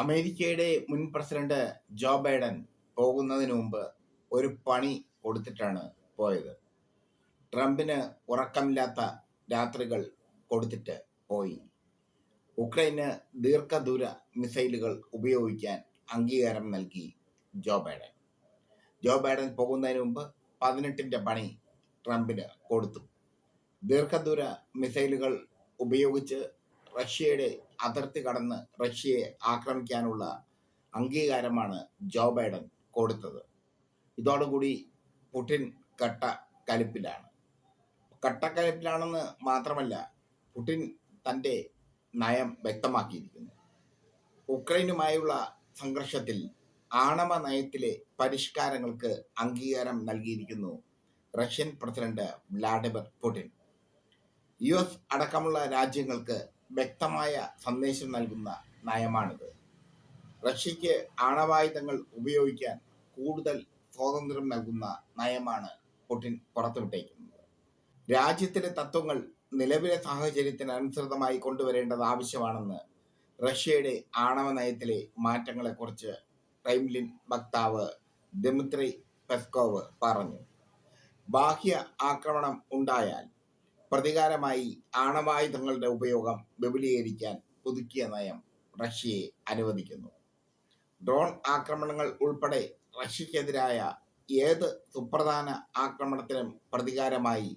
അമേരിക്കയുടെ മുൻ president Joe Biden പോകുന്നതിന് മുമ്പ് ഒരു പണി കൊടുത്തിട്ടാണ് പോയത്. ട്രംപിന് ഉറക്കമില്ലാത്ത രാത്രികൾ കൊടുത്തിട്ട് പോയി. ഉക്രൈന് ദീർഘദൂര മിസൈലുകൾ ഉപയോഗിക്കാൻ അംഗീകാരം നൽകി ജോ ബൈഡൻ. ജോ ബൈഡൻ പോകുന്നതിന് മുമ്പ് പതിനെട്ടിന്റെ പണി ട്രംപിന് കൊടുത്തു. ദീർഘദൂര മിസൈലുകൾ ഉപയോഗിച്ച് റഷ്യയുടെ അതിർത്തി കടന്ന് റഷ്യയെ ആക്രമിക്കാനുള്ള അംഗീകാരമാണ് ജോ ബൈഡൻ കൊടുത്തത്. ഇതോടുകൂടി പുടിൻ കട്ട കലിപ്പിലാണ് കട്ടക്കലിപ്പിലാണെന്ന് മാത്രമല്ല പുടിൻ തന്റെ നയം വ്യക്തമാക്കിയിരിക്കുന്നു. ഉക്രൈനുമായുള്ള സംഘർഷത്തിൽ ആണവ നയത്തിലെ പരിഷ്കാരങ്ങൾക്ക് അംഗീകാരം നൽകിയിരിക്കുന്നു Russian president Vladimir Putin. U S അടക്കമുള്ള രാജ്യങ്ങൾക്ക് വ്യക്തമായ സന്ദേശം നൽകുന്ന നയമാണിത്. റഷ്യയ്ക്ക് ആണവായുധങ്ങൾ ഉപയോഗിക്കാൻ കൂടുതൽ സ്വാതന്ത്ര്യം നൽകുന്ന നയമാണ് പുടിൻ പുറത്തുവിട്ടേക്കുന്നത്. രാജ്യത്തിലെ തത്വങ്ങൾ നിലവിലെ സാഹചര്യത്തിനനുസൃതമായി കൊണ്ടുവരേണ്ടത് ആവശ്യമാണെന്ന് റഷ്യയുടെ ആണവ നയത്തിലെ മാറ്റങ്ങളെക്കുറിച്ച് ക്രൈംലിൻ വക്താവ് ദിമിത്രി പെസ്കോവ് പറഞ്ഞു. ബാഹ്യ ആക്രമണം ഉണ്ടായാൽ പ്രതികാരമായി ആണവായുധങ്ങളുടെ ഉപയോഗം വിപുലീകരിക്കാൻ പുതുക്കിയ നയം റഷ്യയെ അനുവദിക്കുന്നു. ഡ്രോൺ ആക്രമണങ്ങൾ ഉൾപ്പെടെ റഷ്യക്കെതിരായ ഏത് സുപ്രധാന ആക്രമണത്തിനും പ്രതികാരമായി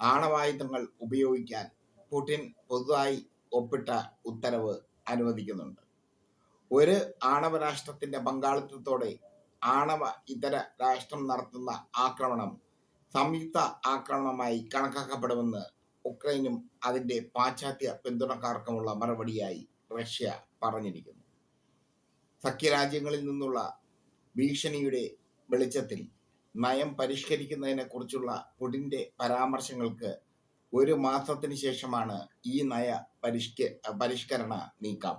ആണവായുധങ്ങൾ ഉപയോഗിക്കാൻ പുടിൻ പുതുതായി ഒപ്പിട്ട ഉത്തരവ് അനുവദിക്കുന്നുണ്ട്. ഒരു ആണവ രാഷ്ട്രത്തിന്റെ പങ്കാളിത്തത്തോടെ ആണവ ഇതര രാഷ്ട്രം നടത്തുന്ന ആക്രമണം സംയുക്ത ആക്രമണമായി കണക്കാക്കപ്പെടുമെന്ന് ഉക്രൈനും അതിന്റെ പാശ്ചാത്യ പിന്തുണക്കാർക്കുമുള്ള മറുപടിയായി റഷ്യ പറഞ്ഞിരിക്കുന്നു. സഖ്യരാജ്യങ്ങളിൽ നിന്നുള്ള ഭീഷണിയുടെ വെളിച്ചത്തിൽ നയം പരിഷ്കരിക്കുന്നതിനെ കുറിച്ചുള്ള പുടിന്റെ പരാമർശങ്ങൾക്ക് ഒരു മാസത്തിന് ശേഷമാണ് ഈ നയ പരിഷ്ക പരിഷ്കരണ നീക്കം.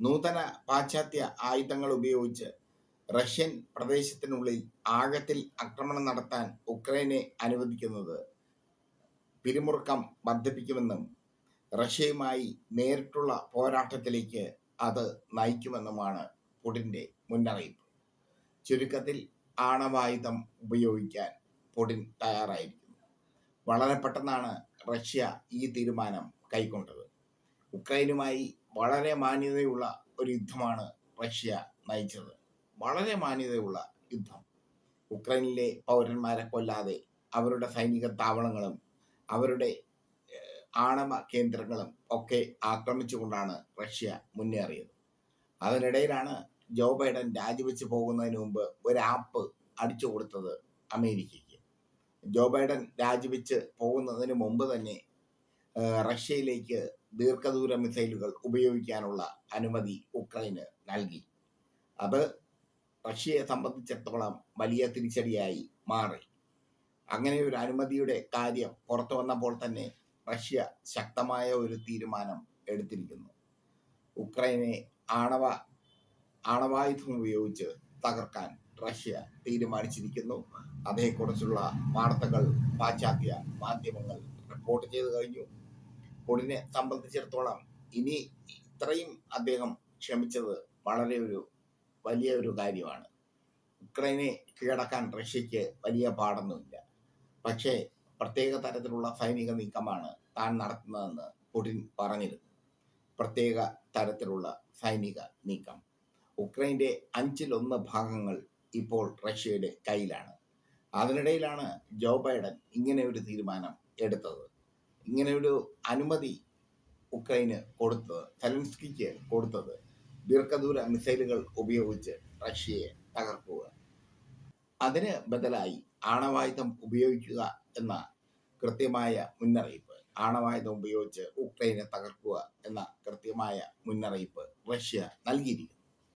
നൂതന പാശ്ചാത്യ ആയുധങ്ങൾ ഉപയോഗിച്ച് റഷ്യൻ പ്രദേശത്തിനുള്ളിൽ ആഴത്തിൽ ആക്രമണം നടത്താൻ ഉക്രൈനെ അനുവദിക്കുന്നത് പിരിമുറുക്കം വർദ്ധിപ്പിക്കുമെന്നും റഷ്യയുമായി നേരിട്ടുള്ള പോരാട്ടത്തിലേക്ക് അത് നയിക്കുമെന്നുമാണ് പുടിന്റെ മുന്നറിയിപ്പ്. ചുരുക്കത്തിൽ ആണവായുധം ഉപയോഗിക്കാൻ പുടിൻ തയ്യാറായിരിക്കുന്നു. വളരെ പെട്ടെന്നാണ് റഷ്യ ഈ തീരുമാനം കൈക്കൊണ്ടത്. ഉക്രൈനുമായി വളരെ മാന്യതയുള്ള ഒരു യുദ്ധമാണ് റഷ്യ നയിച്ചത്. വളരെ മാന്യതയുള്ള യുദ്ധം. ഉക്രൈനിലെ പൗരന്മാരെ കൊല്ലാതെ അവരുടെ സൈനിക താവളങ്ങളും അവരുടെ ആണവ കേന്ദ്രങ്ങളും ഒക്കെ ആക്രമിച്ചുകൊണ്ടാണ് റഷ്യ മുന്നേറിയത്. അതിനിടയിലാണ് ജോ ബൈഡൻ രാജിവെച്ച് പോകുന്നതിന് മുമ്പ് ഒരു ആപ്പ് അടിച്ചു കൊടുത്തത് അമേരിക്കയ്ക്ക്. ജോ ബൈഡൻ രാജിവെച്ച് പോകുന്നതിന് മുമ്പ് തന്നെ റഷ്യയിലേക്ക് ദീർഘദൂര മിസൈലുകൾ ഉപയോഗിക്കാനുള്ള അനുമതി ഉക്രൈന് നൽകി. അത് റഷ്യയെ സംബന്ധിച്ചിടത്തോളം വലിയ തിരിച്ചടിയായി മാറി. അങ്ങനെ ഒരു അനുമതിയുടെ കാര്യം പുറത്തു വന്നപ്പോൾ തന്നെ റഷ്യ ശക്തമായ ഒരു തീരുമാനം എടുത്തിരിക്കുന്നു. ഉക്രൈനെ ആണവ ആണവായുധം ഉപയോഗിച്ച് തകർക്കാൻ റഷ്യ തീരുമാനിച്ചിരിക്കുന്നു. അതേക്കുറിച്ചുള്ള വാർത്തകൾ പാശ്ചാത്യ മാധ്യമങ്ങൾ റിപ്പോർട്ട് ചെയ്തു കഴിഞ്ഞു. പുടിനെ സംബന്ധിച്ചിടത്തോളം ഇനി ഇത്രയും അദ്ദേഹം ക്ഷമിച്ചത് വളരെ ഒരു വലിയ ഒരു കാര്യമാണ്. ഉക്രൈനെ കീഴടക്കാൻ റഷ്യക്ക് വലിയ പാടൊന്നുമില്ല. പക്ഷേ പ്രത്യേക തരത്തിലുള്ള സൈനിക നീക്കമാണ് താൻ നടത്തുന്നതെന്ന് പുടിൻ പറഞ്ഞിരുന്നു. പ്രത്യേക തരത്തിലുള്ള സൈനിക നീക്കം. ഉക്രൈന്റെ അഞ്ചിലൊന്ന് ഭാഗങ്ങൾ ഇപ്പോൾ റഷ്യയുടെ കയ്യിലാണ്. അതിനിടയിലാണ് ജോ ബൈഡൻ ഇങ്ങനെ ഒരു തീരുമാനം എടുത്തത്. ഇങ്ങനെ ഒരു അനുമതി ഉക്രൈന് കൊടുത്തത് സെലൻസ്കിക്ക് കൊടുത്തത്. ദീർഘദൂര മിസൈലുകൾ ഉപയോഗിച്ച് റഷ്യയെ തകർക്കുക. അതിന് ബദലായി ആണവായുധം ഉപയോഗിക്കുക എന്ന കൃത്യമായ മുന്നറിയിപ്പ് ആണവായുധം ഉപയോഗിച്ച് ഉക്രൈനെ തകർക്കുക എന്ന കൃത്യമായ മുന്നറിയിപ്പ് റഷ്യ നൽകിയിരിക്കുന്നു.